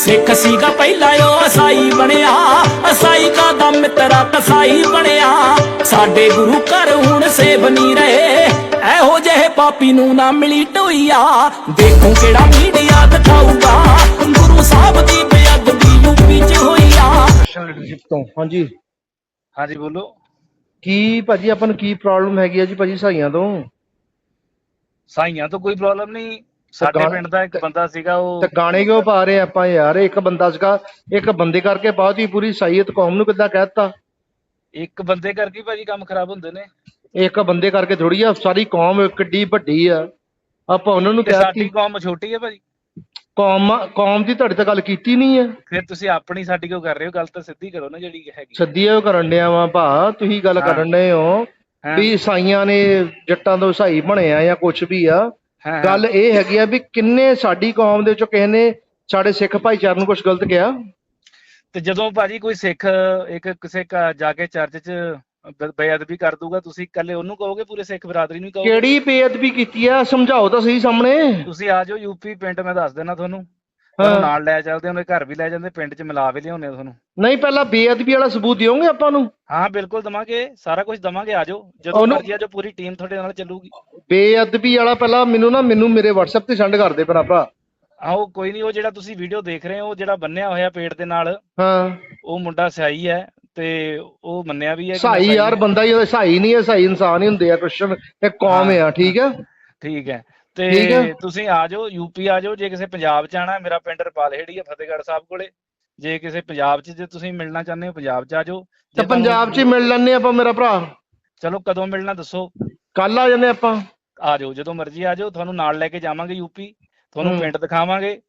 ਸਿੱਖ ਸੀਗਾ ਪਹਿਲਾਂ ਉਹ ਅਸਾਈ ਬਣਿਆ। ਅਸਾਈ ਕਾ ਦਾ ਮਿੱਤਰਾ ਕਸਾਈ ਬਣਿਆ। ਸਾਡੇ ਗੁਰੂ ਘਰ ਹੁਣ ਸੇਵ ਨਹੀਂ ਰਹੇ। ਇਹੋ ਜਿਹੇ ਪਾਪੀ ਨੂੰ ਨਾ ਮਿਲੀ ਢੋਈਆ ਦੇਖੋ ਕਿਹੜਾ ਮੀਡੀਆ ਦਿਖਾਊਗਾ। ਗੁਰੂ ਸਾਹਿਬ ਦੀ ਬੇਅਦਬੀ ਯੂਪੀ ਚ ਹੋਈ ਆ ਸੋਸ਼ਲ ਲੀਡਰਸ਼ਿਪ ਤੋਂ। ਹਾਂਜੀ। ਹਾਂਜੀ ਬੋਲੋ। ਕੀ ਭਾਜੀ ਆਪਾਂ ਨੂੰ ਕੀ ਪ੍ਰੋਬਲਮ ਹੈਗੀ ਆ ਜੀ ਭਾਜੀ ਸਾਈਆਂ ਤੋਂ? ਸਾਈਆਂ ਤੋਂ ਕੋਈ ਪ੍ਰੋਬਲਮ ਨਹੀਂ। ਸਾਡੇ ਪਿੰਡ ਦਾ ਇੱਕ ਬੰਦਾ ਸੀਗਾ ਉਹ ਤੇ ਗਾਣੇ ਕਿਉਂ ਪਾ ਰਹੇ ਆਪਾਂ ਯਾਰ? ਇੱਕ ਬੰਦਾ ਸੀਗਾ ਇੱਕ ਬੰਦੇ ਕਰਕੇ ਬਹੁਤ ਹੀ ਪੂਰੀ ਸਾਈਅਤ ਕੌਮ ਨੂੰ ਕਿੱਦਾਂ ਕਹਿਤਾ ਇੱਕ ਬੰਦੇ ਕਰਕੇ ਹੀ ਭਾਜੀ ਕੰਮ ਖਰਾਬ ਹੁੰਦੇ ਨੇ। ਇੱਕ ਬੰਦੇ ਕਰਕੇ ਥੋੜੀ ਆ ਸਾਰੀ ਕੌਮ ਕਿੱਡੀ ਵੱਡੀ ਆ। ਆਪਾਂ ਉਹਨਾਂ ਨੂੰ ਤੇ ਸਾਡੀ ਕਹਿਤੀ ਕੌਮ ਛੋਟੀ ਹੈ ਭਾਜੀ। ਕੌਮ ਕੌਮ ਦੀ ਤੁਹਾਡੇ ਤੇ ਗੱਲ ਕੀਤੀ ਨਹੀਂ ਆ। ਫਿਰ ਤੁਸੀਂ ਆਪਣੀ ਸਾਡੀ ਕਿਉਂ ਕਰ ਰਹੇ ਹੋ? ਗੱਲ ਤਾਂ ਸਿੱਧੀ ਕਰੋ ਨਾ ਜਿਹੜੀ ਹੈਗੀ ਸੱਦੀ ਉਹ ਕਰਨ ਡਿਆ ਵਾ ਭਾ ਤੁਸੀਂ ਗੱਲ ਹਾਂ। ਕਰਨ ਡਏ ਹੋ ਹਾਂ। ਵੀ ਸਾਈਆਂ ਨੇ ਜੱਟਾਂ ਤੋਂ ਸਾਈ ਬਣੇ ਆ ਜਾਂ ਕੁਝ ਵੀ ਆ। ਹਾਂ, ਗੱਲ ਇਹ ਹੈਗੀ ਆ ਵੀ ਕਿੰਨੇ ਸਾਡੀ ਕੌਮ ਦੇ ਵਿੱਚੋਂ ਕਿਸੇ ਨੇ ਸਾਡੇ ਸਿੱਖ ਭਾਈਚਾਰੇ ਨੂੰ ਕੁਝ ਗਲਤ ਕਿਹਾ? ਤੇ ਜਦੋਂ ਭਾਜੀ ਕੋਈ ਸਿੱਖ ਇੱਕ ਕਿਸੇ ਜਾ ਕੇ ਚਰਚ 'ਚ ਬੇਅਦਬੀ ਕਰ ਦੂਗਾ ਤੁਸੀਂ ਇਕੱਲੇ ਉਹਨੂੰ ਕਹੋਗੇ ਪੂਰੇ ਸਿੱਖ ਬਰਾਦਰੀ ਨੂੰ ਕਹੋਗੇ? ਕਿਹੜੀ ਬੇਅਦਬੀ ਕੀਤੀ ਆ? ਸਮਝਾਓ ਤਾਂ ਸਹੀ ਸਾਹਮਣੇ। ਤੁਸੀਂ ਆ ਜਾਓ ਯੂਪੀ ਪਿੰਡ ਮੈਂ ਦੱਸ ਦੇਣਾ ਤੁਹਾਨੂੰ। ਤੁਹਾਨੂੰ ਹਾਂ। ਨਾਲ ਲੈ ਚੱਲਦੇ ਉਹਨੇ ਘਰ ਵੀ ਲੈ ਜਾਂਦੇ ਪਿੰਡ 'ਚ ਮਿਲਾ ਵੀ ਲਿਆਉਂਦੇ ਤੁਹਾਨੂੰ ਨਹੀਂ ਪਹਿਲਾਂ ਬੇਅਦਬੀ ਵਾਲਾ ਸਬੂਤ ਦਿਓਗੇ ਆਪਾਂ ਨੂੰ? ਹਾਂ ਬਿਲਕੁਲ ਦਵਾਂਗੇ ਸਾਰਾ ਕੁਝ ਦਵਾਂਗੇ ਆ ਜਾਓ। ਜਦੋਂ ਉਹਨੂੰ- ਮਰਜ਼ੀ ਆ ਜਾਓ ਪੂਰੀ ਟੀਮ ਤੁਹਾਡੇ ਨਾਲ ਚੱਲੂਗੀ। ਬੇਅਦਬੀ ਵਾਲਾ ਪਹਿਲਾਂ ਮੈਨੂੰ ਨਾ ਮੈਨੂੰ ਮੇਰੇ WhatsApp ਤੇ ਸੈਂਡ ਕਰ ਦੇ ਭਰਾ ਭਰਾ। ਆਹੋ ਕੋਈ ਨਹੀਂ ਉਹ ਜਿਹੜਾ ਤੁਸੀਂ ਵੀਡੀਓ ਦੇਖ ਰਹੇ ਹੋ ਉਹ ਜਿਹੜਾ ਬੰਨਿਆ ਹੋਇਆ ਪੇਟ ਦੇ ਨਾਲ ਹਾਂ। ਉਹ ਮੁੰਡਾ ਸਿਆਈ ਹੈ ਤੇ ਉਹ ਮੰਨਿਆ ਵੀ ਹੈ ਕਿ ਮੈਂ ਸਾਈ ਸਿਆਹੀ ਯਾਰ ਹਾਂ। ਬੰਦਾ ਹੀ ਸਾਈ ਨਹੀਂ ਹੈ ਸਾਈ ਇਨਸਾਨ ਹੀ ਹੁੰਦੇ ਆ ਕ੍ਰਿਸ਼ਨ ਇਹ ਕੌਮ ਹਾਂ। ਆ ਠੀਕ ਆ ਠੀਕ ਹੈ। ਠੀਕ। ਤੇ ਤੁਸੀਂ ਆ ਜਾਓ ਯੂਪੀ ਆ ਜਾਓ ਜੇ ਕਿਸੇ ਪੰਜਾਬ ਚ ਆਣਾ ਮੇਰਾ ਪਿੰਡ ਰਪਾਲਹੇੜੀ ਹੈ ਫਤਿਹਗੜ੍ਹ ਸਾਹਿਬ ਕੋਲੇ। ਜੇ ਕਿਸੇ ਪੰਜਾਬ ਚ ਜੇ ਤੁਸੀਂ ਮਿਲਣਾ ਚਾਹੁੰਦੇ ਹੋ ਪੰਜਾਬ ਚ ਆ ਜਾਓ। ਤੇ ਜੇ ਪੰਜਾਬ 'ਚ ਹੀ ਮਿਲ ਲੈਣੇ ਆਪਾਂ ਮੇਰਾ ਭਰਾ। ਚਲੋ ਕਦੋਂ ਮਿਲਣਾ ਦੱਸੋ? ਕੱਲ ਆ ਜਾਂਦੇ ਆਪਾਂ। ਆ ਜਾਓ ਜਦੋਂ ਮਰਜ਼ੀ ਆ ਜਾਓ ਤੁਹਾਨੂੰ ਨਾਲ ਲੈ ਕੇ ਜਾਵਾਂਗੇ ਯੂਪੀ ਤੁਹਾਨੂੰ ਹੂੰ। ਪਿੰਡ ਦਿਖਾਵਾਂਗੇ।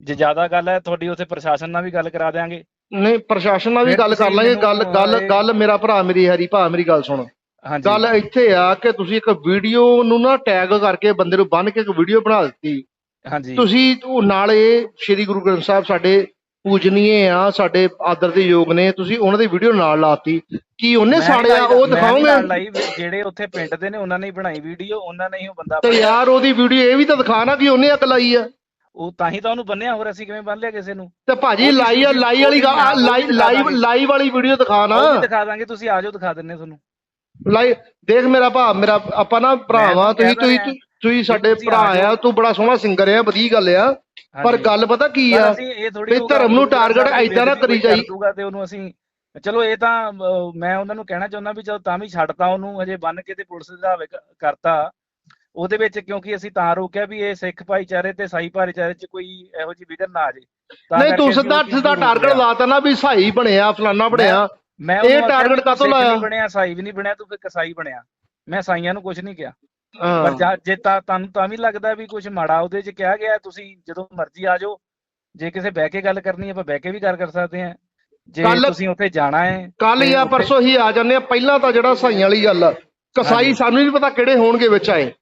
ਜੇ ਜ਼ਿਆਦਾ ਗੱਲ ਹੈ ਤੁਹਾਡੀ ਉੱਥੇ ਪ੍ਰਸ਼ਾਸਨ ਨਾਲ ਵੀ ਗੱਲ ਕਰਾ ਦਿਆਂਗੇ। ਨਹੀਂ ਪ੍ਰਸ਼ਾਸਨ ਨਾਲ ਵੀ ਫਿਰ ਗੱਲ ਕਰ ਤੁਸੀਂ ਲਾਂਗੇ। ਗੱਲ ਮੈਨੂੰ ਗੱਲ ਗੱਲ ਮੇਰਾ ਭਰਾ ਮੇਰੀ ਹਰੀ ਭਾ ਮੇਰੀ ਗੱਲ ਸੁਣ। ਹਾਂਜੀ। ਗੱਲ ਇੱਥੇ ਆ ਕਿ ਤੁਸੀਂ ਇੱਕ ਵੀਡੀਓ ਨੂੰ ਨਾ ਟੈਗ ਕਰਕੇ ਬੰਦੇ ਨੂੰ ਬੰਨ ਕੇ ਇੱਕ ਵੀਡੀਓ ਬਣਾ ਦਿੱਤੀ। ਹਾਂਜੀ। ਤੁਸੀਂ ਉਹ ਨਾਲੇ ਸ੍ਰੀ ਗੁਰੂ ਗ੍ਰੰਥ ਸਾਹਿਬ ਸਾਡੇ ਪੂਜਨੀਏ ਆ ਸਾਡੇ ਆਦਰ ਦੇ ਯੋਗ ਨੇ ਤੁਸੀਂ ਉਹਨਾਂ ਦੀ ਵੀਡੀਓ ਨਾਲ ਲਾਤੀ। ਕੀ ਉਹਨੇ ਮੈਂ ਸਾੜਿਆ? ਲਾਈ- ਉਹ ਮੈਂ ਦਿਖਾਓਗੇ ਲਾਈ ਵੀ ਜਿਹੜੇ ਉੱਥੇ ਪਿੰਡ ਦੇ ਨੇ ਉਹਨਾਂ ਨੇ ਹੀ ਬਣਾਈ ਵੀਡੀਓ ਉਹਨਾਂ ਨੇ ਹੀ ਉਹ ਬੰਦਾ ਤੇ ਬਣਾਇਆ। ਯਾਰ ਉਹਦੀ ਵੀਡੀਓ ਇਹ ਵੀ ਤਾਂ ਦਿਖਾ ਨਾ ਕਿ ਉਹਨੇ ਅਕ ਲਾਈ ਆ। ਉਹ ਤਾਂ ਹੀ ਤਾਂ ਉਹਨੂੰ ਬੰਨਿਆ ਹੋਰ ਅਸੀਂ ਕਿਵੇਂ ਬੰਨ ਲਿਆ ਕਿਸੇ ਨੂੰ? ਤੇ ਭਾਜੀ ਉਹਦੀ ਲਾਈ ਆ video- ਲਾਈ ਵਾਲੀ ਉਹਦੀ ਨਾਲ ਲਾਈਵ ਉਹਦੀ ਲਾਈਵ ਵਾਲੀ ਵੀਡੀਓ ਦਿਖਾ ਨਾ। ਉਹ ਵੀ ਦਿਖਾ ਦਾਂਗੇ ਤੁਸੀਂ ਆ ਜਾਓ ਦਿਖਾ ਦਿੰਨੇ ਤੁਹਾਨੂੰ। ਲਾਈਵ ਦੇਖ ਮੇਰਾ ਭਾ ਮੇਰਾ ਆਪਾਂ ਨਾ ਭਰਾਵਾ ਤੁਸੀਂ ਤੁਸੀਂ ਤੁਸੀਂ ਸਾਡੇ ਭਰਾ ਆ ਤੂੰ ਬੜਾ ਸੋਹਣਾ ਸਿੰਗਰ ਆ ਵਧੀਆ ਗੱਲ ਆ ਪਰ। ਗੱਲ ਪਤਾ ਕੀ ਆ ਵੀ ਧਰਮ ਨੂੰ target ਏਦਾਂ ਨਾ ਕਰੀ ਜਾਈ। ਦੂਗਾ ਤੇ ਉਹਨੂੰ ਅਸੀਂ ਚਲੋ ਇਹ ਤਾਂ ਮੈਂ ਉਹਨਾਂ ਨੂੰ ਕਹਿਣਾ ਚਾਹੁੰਦਾ ਵੀ ਚਲੋ ਤਾਂ ਵੀ ਛੱਡਤਾ ਉਹਨੂੰ ਹਜੇ ਬੰਨ ਕੇ ਤੇ ਪੁਲਿਸ ਦੇ ਕਰਤਾ ਉਹਦੇ ਵਿੱਚ ਕਿਉਂਕਿ ਅਸੀਂ ਤਾਂ ਰੋਕਿਆ ਵੀ ਇਹ ਸਿੱਖ ਭਾਈਚਾਰੇ ਤੇ ਸਾਈ ਭਾਈਚਾਰੇ 'ਚ ਕੋਈ ਇਹੋ ਜਿਹੀ ਵਿਗੜ ਨਾ ਆ ਜੇ ਨਹੀਂ ਤੂੰ ਸਿੱਧਾ ਸਿੱਧਾ ਟਾਰਗੇਟ। ਲਾਤਾ ਨਾ ਵੀ ਸਾਈ ਬਣਿਆ ਫਲਾਨਾ ਬਣਿਆ ਮੈਂ ਇਹ target ਕਾਹਤੋਂ ਲਾਇਆ? ਬਣਿਆ ਸਾਈ ਵੀ ਨਹੀਂ ਬਣਿਆ ਤੂੰ ਫਿਰ ਕਸਾਈ ਬਣਿਆ। ਮੈਂ ਸਾਈਆਂ ਨੂੰ ਕੁਝ ਨਹੀਂ ਕਿਹਾ। ਹਾਂ। ਪਰ ਜਾ- ਜੇ ਤਾਂ ਤੁਹਾਨੂੰ ਤਾਂ ਵੀ ਲੱਗਦਾ ਵੀ ਕੁਝ ਮਾੜਾ ਉਹਦੇ 'ਚ ਕਿਹਾ ਗਿਆ ਤੁਸੀਂ ਜਦੋਂ ਮਰਜ਼ੀ ਆ ਜਾਓ। ਜੇ ਕਿਸੇ ਬਹਿ ਕੇ ਗੱਲ ਕਰਨੀ ਹੈ ਆਪਾਂ ਬਹਿ ਕੇ ਵੀ ਗੱਲ ਕਰ ਸਕਦੇ ਹਾਂ। ਜੇ ਕੱਲ੍ਹ- ਤੁਸੀਂ ਉੱਥੇ ਜਾਣਾ ਹੈ ਕੱਲ ਜਾਂ ਪਰਸੋਂ ਹੀ ਆ ਜਾਂਦੇ ਆ ਪਹਿਲਾਂ ਤਾਂ ਜਿਹੜਾ ਸਾਈਆਂ ਵਾਲੀ ਗੱਲ ਆ, ਕਸਾਈ ਹਾਂਜੀ। ਸਾਨੂੰ ਨਹੀਂ ਪਤਾ ਕਿਹੜੇ ਹੋਣਗੇ ਵਿੱਚ ਆਏ।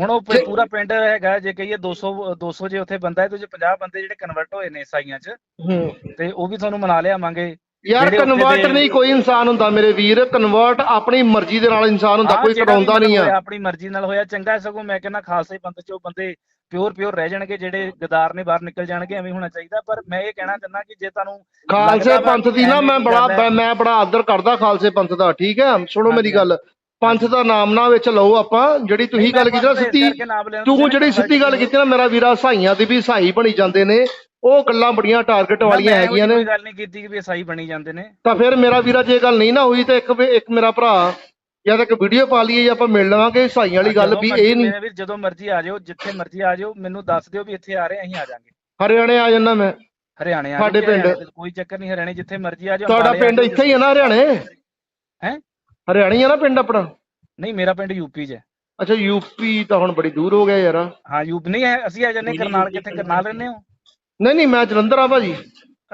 ਹੁਣ ਉਹ ਪ- ਜੇ- ਪੂਰਾ ਪਿੰਡ ਹੈਗਾ ਜੇ ਕਹੀਏ 200 200 ਜੇ ਉੱਥੇ ਬੰਦਾ ਹੈ ਤੇ ਜੇ 50 ਬੰਦੇ ਜਿਹੜੇ ਕਨਵਰਟ ਹੋਏ ਨੇ ਸਾਈਆਂ 'ਚ ਹੂੰ। ਤੇ ਉਹ ਵੀ ਤੁਹਾਨੂੰ ਮਨਾ ਲਿਆਵਾਂਗੇ। ਯਾਰ ਕਨਵਰਟ ਨਹੀਂ ਕੋਈ ਇਨਸਾਨ ਹੁੰਦਾ ਮੇਰੇ ਵੀਰ। ਕਨਵਰਟ ਆਪਣੀ ਮਰਜ਼ੀ ਦੇ ਨਾਲ ਇਨਸਾਨ ਹੁੰਦਾ ਕੋਈ ਕਰਾਉਂਦਾ ਨਹੀਂ ਆ। ਆਪਣੀ ਮਰਜ਼ੀ ਨਾਲ ਹੋਇਆ ਚੰਗਾ ਸਗੋਂ ਮੈਂ ਕਹਿੰਦਾ ਖਾਲਸੇ ਪੰਥ 'ਚ ਉਹ ਬੰਦੇ ਪਿਓਰ ਪਿਓਰ ਰਹਿ ਜਾਣਗੇ ਜਿਹੜੇ ਗਦਾਰ ਨੇ ਬਾਹਰ ਨਿਕਲ ਜਾਣਗੇ ਐਵੇਂ ਹੋਣਾ ਚਾਹੀਦਾ। ਪਰ ਮੈਂ ਇਹ ਕਹਿਣਾ ਚਾਹੁੰਦਾ ਕਿ ਜੇ ਤੁਹਾਨੂੰ ਖਾਲਸੇ ਪੰਥ ਦੀ ਨਾ ਮੈਂ ਬੜਾ ਮੈਂ ਬੜਾ ਆਦਰ ਕਰਦਾ ਖਾਲਸੇ ਪੰਥ ਦਾ ਠੀਕ ਹੈ? ਸੁਣੋ ਮੇਰੀ ਗੱਲ। ਪੰਥ ਦਾ ਨਾਮ ਨਾ ਵਿੱਚ ਲਓ ਆਪਾਂ ਜਿਹੜੀ ਤੁਸੀਂ ਗੱਲ ਕੀਤੀ ਨਾ ਸਿੱਧੀ ਤੂੰ ਜਿਹੜੀ ਸਿੱਧੀ ਗੱਲ ਕੀਤੀ ਨਾ ਮੇਰਾ ਵੀਰਾ ਸਾਈਆਂ ਦੀ ਵੀ ਸਾਈ ਬਣੀ ਜਾਂਦੇ ਨੇ। ਉਹ ਗੱਲਾਂ ਬੜੀਆਂ ਟਾਰਗੇਟ ਵਾਲੀਆਂ ਮੈਂ ਇਹੋ ਹੈਗੀਆਂ ਜਿਹੀ ਨੇ। ਕੋਈ ਗੱਲ ਨਹੀਂ ਕੀਤੀ ਕਿ ਵੀ ਸਾਈ ਬਣੀ ਜਾਂਦੇ ਨੇ। ਤਾਂ ਫਿਰ ਮੇਰਾ ਵੀਰਾ ਜੇ ਗੱਲ ਨਹੀਂ ਨਾ ਹੋਈ ਤਾਂ ਇੱਕ ਵੀ- ਇੱਕ ਮੇਰਾ ਭਰਾ ਜਾਂ ਤਾਂ ਇੱਕ ਵੀਡੀਓ ਪਾ ਲਈਏ ਜਾਂ ਆਪਾਂ ਮਿਲ ਲਵਾਂਗੇ ਸਾਈਆਂ ਵਾਲੀ ਗੱਲ ਜਦੋਂ ਵੀ ਮਰਜ਼ੀ ਇਹ ਨਹੀਂ। ਮੇਰੇ ਵੀਰ ਜਦੋਂ ਮਰਜ਼ੀ ਆ ਜਾਓ ਜਿੱਥੇ ਮਰਜ਼ੀ ਆ ਜਾਓ ਮੈਨੂੰ ਦੱਸ ਦਿਓ ਵੀ ਇੱਥੇ ਆ ਰਹੇ ਅਸੀਂ ਆ ਜਾਾਂਗੇ। ਹਰਿਆਣੇ ਆ ਜਾਂਦਾ ਮੈਂ। ਹਰਿਆਣੇ ਆ ਸਾਡੇ ਪਿੰਡ। ਹਰਿਆਣੇ ਕੋਈ ਚੱਕਰ ਨਹੀਂ ਹਰਿਆਣੇ ਜਿੱਥੇ ਮਰਜ਼ੀ ਆ ਜਾਓ ਤੁਹਾਡਾ ਅੰਬਾਲੇ ਆ ਪਿੰਡ ਜਾਓ, ਇੱਥੇ ਹੀ ਹੈ ਨਾ ਹਰਿਆਣੇ? ਹੈਂ? ਹਰਿਆਣੇ ਹੀ ਆ ਨਾ ਪਿੰਡ ਆਪਣਾ? ਨਹੀਂ ਮੇਰਾ ਪਿੰਡ ਯੂਪੀ 'ਚ ਹੈ। ਅੱਛਾ ਯੂਪੀ ਤਾਂ ਹੁਣ ਬੜੀ ਦੂਰ ਹੋ ਗਿਆ ਯਾਰ। ਹਾਂ ਯੂਪ ਨਹੀਂ ਹੈ ਅਸੀਂ ਆ ਜਾਂਦੇ ਕਰਨਾਲ ਕਿੱਥੇ ਕਰਨਾਲ ਰਹਿੰਦੇ ਹੋ। ਨਹੀਂ ਨਹੀਂ ਮੈਂ ਜਲੰਧਰ ਆ ਭਾਜੀ।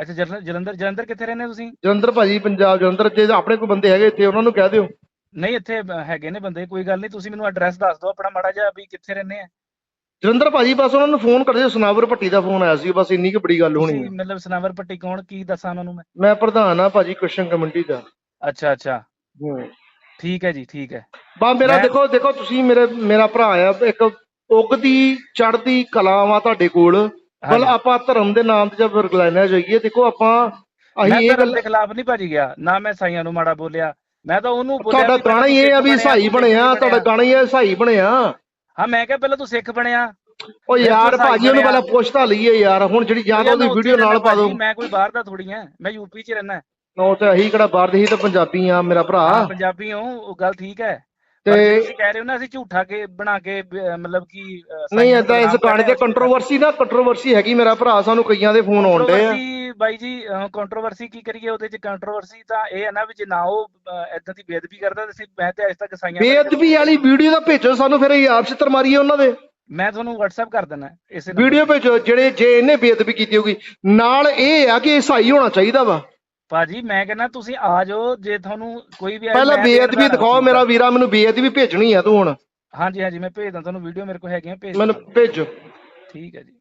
ਅੱਛਾ ਜਲੰਧਰ ਜਲੰਧਰ ਜਲੰਧਰ ਕਿੱਥੇ ਰਹਿੰਦੇ ਹੋ ਤੁਸੀਂ? ਜਲੰਧਰ ਭਾਜੀ ਪੰਜਾਬ ਜਲੰਧਰ ਜੇ ਆਪਣੇ ਕੋਈ ਬੰਦੇ ਹੈਗੇ ਇੱਥੇ ਉਹਨਾਂ ਨੂੰ ਕਹਿ ਦਿਓ। ਨਹੀਂ ਇੱਥੇ ਬ- ਹੈਗੇ ਨੇ ਬੰਦੇ ਕੋਈ ਗੱਲ ਨਹੀਂ ਤੁਸੀਂ ਮੈਨੂੰ ਐਡਰੈਸ ਦੱਸ ਦਿਓ ਆਪਣਾ ਮਾੜਾ ਜਿਹਾ ਵੀ ਕਿੱਥੇ ਰਹਿੰਦੇ ਆ। ਜਲੰਧਰ ਭਾਜੀ ਬਸ ਉਹਨਾਂ ਨੂੰ ਫੋਨ ਕਰਦੇ ਸੁਨਾਵਰ ਭੱਟੀ ਦਾ ਫੋਨ ਆਇਆ ਸੀ ਬਸ ਇੰਨੀ ਕੁ ਬੜੀ ਗੱਲ ਹੋਣੀ ਤੁਸੀਂ ਹੈ। ਮਤਲਬ ਸਨਾਵਰ ਪੱਟੀ ਕੌਣ ਕੀ ਦੱਸਾਂ ਉਹਨਾਂ ਨੂੰ ਮੈਂ? ਮੈਂ ਪ੍ਰਧਾਨ ਆ ਭਾਜੀ ਕ੍ਰਿਸ਼ਨ ਕਮੇਟੀ ਦਾ। ਅੱਛਾ ਅੱਛਾ। ਹੂੰ। ਠੀਕ ਹੈ ਜੀ ਠੀਕ ਹੈ। ਬਾ ਮੇਰਾ ਮੈਂ- ਦੇਖੋ ਦੇਖੋ ਤੁਸੀਂ ਮੇਰੇ ਮੇਰਾ ਭਰਾ ਆ ਇੱਕ ਉਗਦੀ ਚੜ੍ਹਦੀ ਕਲਾ ਵਾ ਤੁਹਾਡੇ ਕੋਲ। ਮਤਲਬ ਆਪਾਂ ਧਰਮ ਦੇ ਨਾਮ ਤੇ ਜਦ ਰਗਲਾਨਾ ਜਾਈਏ ਦੇਖੋ ਆਪਾਂ ਮੈਂ ਅਸੀਂ ਇਹ ਧਰਮ ਗੱਲ ਦੇ ਖਿਲਾਫ ਨਹੀਂ ਭੱਜ ਗਿਆ ਨਾ ਮੈਂ ਸਾਈਆਂ ਨੂੰ ਮਾੜਾ ਬੋਲਿਆ ਮੈਂ ਤਾਂ ਉਹਨੂੰ ਬੋਲਿਆ ਤੁਹਾਡਾ ਵੀ ਪਹਿਲਾਂ ਗਾਣਾ ਹੀ ਇਹ ਆ ਵੀ ਸਿੱਖ ਸਹਾਈ ਬਣਿਆ, ਤੁਹਾਡਾ ਗਾਣਾ ਹੀ ਇਹ ਸਹਾਈ ਬਣਿਆ। ਹਾਂ ਮੈਂ ਕਿਹਾ ਪਹਿਲਾਂ ਤੂੰ ਸਿੱਖ ਬਣਿਆ। ਉਹ ਫਿਰ ਯਾਰ ਤੂੰ ਭਾਜੀ ਉਹਨੂੰ ਬਣਿਆ। ਪਹਿਲਾਂ ਪੁੱਛ ਤਾਂ ਲਈਏ ਯਾਰ ਹੁਣ ਜਿਹੜੀ ਜਾਂ ਤਾਂ ਉਹਦੀ ਵੀਡੀਓ ਨਾਲ ਪਾ ਦਿਓ। ਮੈਂ ਕੋਈ ਬਾਹਰ ਦਾ ਥੋੜੀ ਆ ਮੈਂ ਯੂਪੀ 'ਚ ਰਹਿਣਾ। ਨੋ ਤੇ ਅਸੀਂ ਕਿਹੜਾ ਬਾਹਰ ਦੇ ਹੀ ਤਾਂ ਪੰਜਾਬੀ ਆ ਮੇਰਾ ਭਰਾ। ਪੰਜਾਬੀ ਹਾਂ ਉਹ ਗੱਲ ਠੀਕ ਹੈ। ਤੇ- ਤੁਸੀਂ ਕਹਿ ਰਹੇ ਹੋ ਨਾ ਅਸੀਂ ਝੂਠਾ ਕੇ ਬਣਾ ਕੇ ਬ- ਮਤਲਬ ਕਿ ਅ, ਨਹੀਂ ਏਦਾਂ ਨੂੰ ਇਸ ਕਰ ਤੇ ਰਹੇ ਹੋ। ਕੰਟਰੋਵਰਸੀ ਨਾ ਕੰਟਰੋਵਰਸੀ ਹੈਗੀ ਮੇਰਾ ਭਰਾ ਸਾਨੂੰ ਕਈਆਂ ਦੇ ਫੋਨ ਆਉਂਦੇ ਆ। ਕੰਟਰੋਵਰਸੀ ਬਾਈ ਜੀ ਕੰਟਰੋਵਰਸੀ ਕੀ ਕਰੀਏ ਉਹਦੇ ਚ ਕੰਟਰੋਵਰਸੀ ਤਾਂ ਇਹ ਹੈ ਨਾ ਵੀ ਜੇ ਨਾ ਉਹ ਇਦਾਂ ਦੀ ਬੇਅਦਬੀ ਕਰਦਾ ਤਾਂ ਅਸੀਂ ਮੈਂ ਤੇ ਅੱਜ ਤੱਕ ਸਾਈਆਂ ਬਾਰੇ ਬੇਅਦਬੀ ਵਾਲੀ ਵੀਡੀਓ ਤਾਂ ਭੇਜੋ ਸਾਨੂੰ ਫਿਰ ਅਸੀਂ ਆਪ ਛਿੱਤਰ ਮਾਰੀਏ ਉਹਨਾਂ ਦੇ। ਮੈਂ ਤੁਹਾਨੂੰ WhatsApp ਕਰ ਦਿੰਦਾ ਇਸੇ number ਵੀਡੀਓ ਭੇਜੋ ਜਿਹੜੇ ਜੇ ਇਹਨੇ ਬੇਅਦਬੀ ਕੀਤੀ ਹੋਗੀ ਨਾਲ ਇਹ ਆ ਕਿ ਇਹ ਸਹੀ ਹੋਣਾ ਚਾਹੀਦਾ ਵਾ। ਭਾਜੀ ਮੈਂ ਕਹਿੰਦਾ ਤੁਸੀਂ ਆ ਜਾਓ ਜੇ ਤੁਹਾਨੂੰ ਕੋਈ ਵੀ ਪਹਿਲਾਂ ਬੇਅਦਬੀ ਦਿਖਾਓ। ਮੇਰਾ ਵੀਰਾ ਮੈਨੂੰ ਬੇਅਦਬੀ ਭੇਜਣੀ ਆ ਤੂੰ ਹੁਣ ਹਾਂਜੀ ਹਾਂਜੀ ਮੈਂ ਭੇਜਦਾ ਤੁਹਾਨੂੰ ਵੀਡੀਓ ਮੇਰੇ ਕੋਲ ਹੈਗੀਆਂ ਭੇਜ ਮੈਨੂੰ। ਭੇਜੋ ਠੀਕ ਹੈ ਜੀ